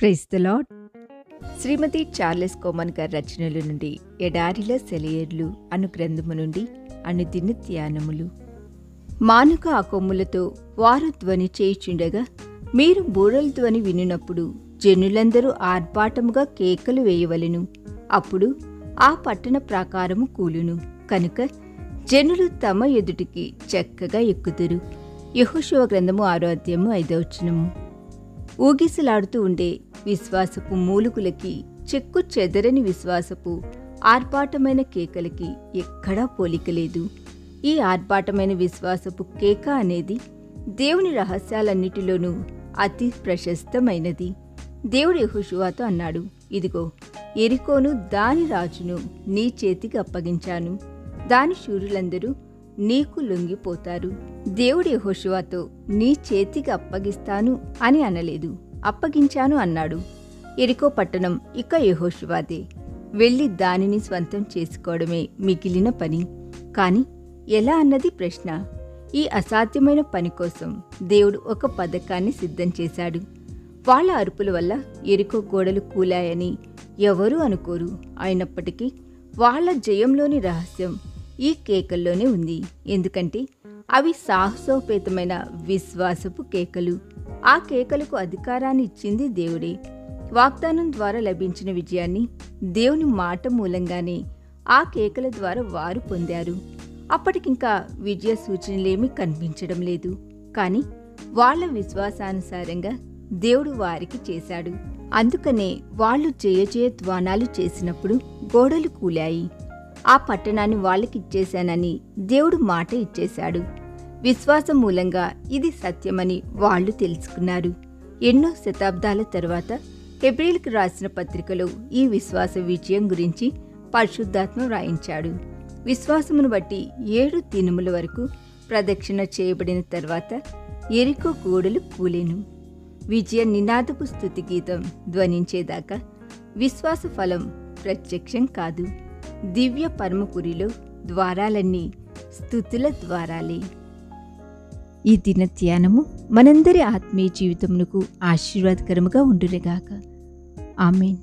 Praise the lord Shrimati Charles Cowman గారి రచనల నుండి ఎడారిలో సెలయర్లు అను గ్రంథము నుండి అనుదిన ధ్యానములు. మానుక ఆ కొమ్ములతో వారు ధ్వని చేయుచుండగా మీరు బూరల ధ్వని వినినప్పుడు జనులందరూ ఆర్భాటముగా కేకలు వేయవలెను. అప్పుడు ఆ పట్టణ ప్రాకారము కూలును. కనుక జనులు తమ ఎదుటికి చక్కగా ఎక్కుదురు. యహోశివ గ్రంథము ఆరో అధ్యాయము ఐదవచనము ఊగిసలాడుతూ ఉండే విశ్వాసపు మూలుగులకి చెక్కు చెదరని విశ్వాసపు ఆర్భాటమైన కేకలకి ఎక్కడా పోలిక లేదు. ఈ ఆర్భాటమైన విశ్వాసపు కేక అనేది దేవుని రహస్యాలన్నిటిలోనూ అతి ప్రశస్తమైనది. దేవుడు యెహోషువతో అన్నాడు ఇదిగో ఎరికోను దాని రాజును నీ చేతికి అప్పగించాను. దాని శూరులందరూ నీకు లొంగిపోతారు. దేవుడు హోషువాతో నీ చేతికి అప్పగిస్తాను అని అనలేదు. అప్పగించాను అన్నాడు. ఎరికో పట్టణం ఇక యహోషువాదే. వెళ్ళి దానిని స్వంతం చేసుకోవడమే మిగిలిన పని. కాని ఎలా అన్నది ప్రశ్న. ఈ అసాధ్యమైన పని కోసం దేవుడు ఒక పథకాన్ని సిద్ధం చేశాడు. వాళ్ళ అరుపుల వల్ల ఎరుకో గోడలు కూలాయని ఎవరూ అనుకోరు. అయినప్పటికీ వాళ్ళ జయంలోని రహస్యం ఈ కేకల్లోనే ఉంది. ఎందుకంటే అవి సాహసోపేతమైన విశ్వాసపు కేకలు. ఆ కేకలకు అధికారాన్ని ఇచ్చింది దేవుడే. వాగ్దానం ద్వారా లభించిన విజయాన్ని దేవుని మాట మూలంగానే ఆ కేకల ద్వారా వారు పొందారు. అప్పటికింకా విజయ సూచనలేమీ కనిపించడం లేదు. కానీ వాళ్ళ విశ్వాసానుసారంగా దేవుడు వారికి చేశాడు. అందుకనే వాళ్ళు చేయచేయ జయ ధ్వానాలు చేసినప్పుడు గోడలు కూలాయి. ఆ పట్టణాన్ని వాళ్ళకిచ్చేశానని దేవుడు మాట ఇచ్చేశాడు. విశ్వాసం మూలంగా ఇది సత్యమని వాళ్ళు తెలుసుకున్నారు. ఎన్నో శతాబ్దాల తర్వాత హెబ్రిల్కి రాసిన పత్రికలో ఈ విశ్వాస విజయం గురించి పరిశుద్ధాత్మ రాయించాడు విశ్వాసమును బట్టి ఏడు దినముల వరకు ప్రదక్షిణ చేయబడిన తర్వాత ఎరికో గోడలు కూలెను. విజయ నినాదపు స్థుతి గీతం ధ్వనించేదాకా విశ్వాస ఫలం ప్రత్యక్షం కాదు. దివ్య పరమపురిలో ద్వారాలన్నీ స్థుతుల ద్వారాలే. ఈ దిన ధ్యానము మనందరి ఆత్మీయ జీవితమునకు ఆశీర్వాదకరముగా ఉండురేగాక ఆమెన్.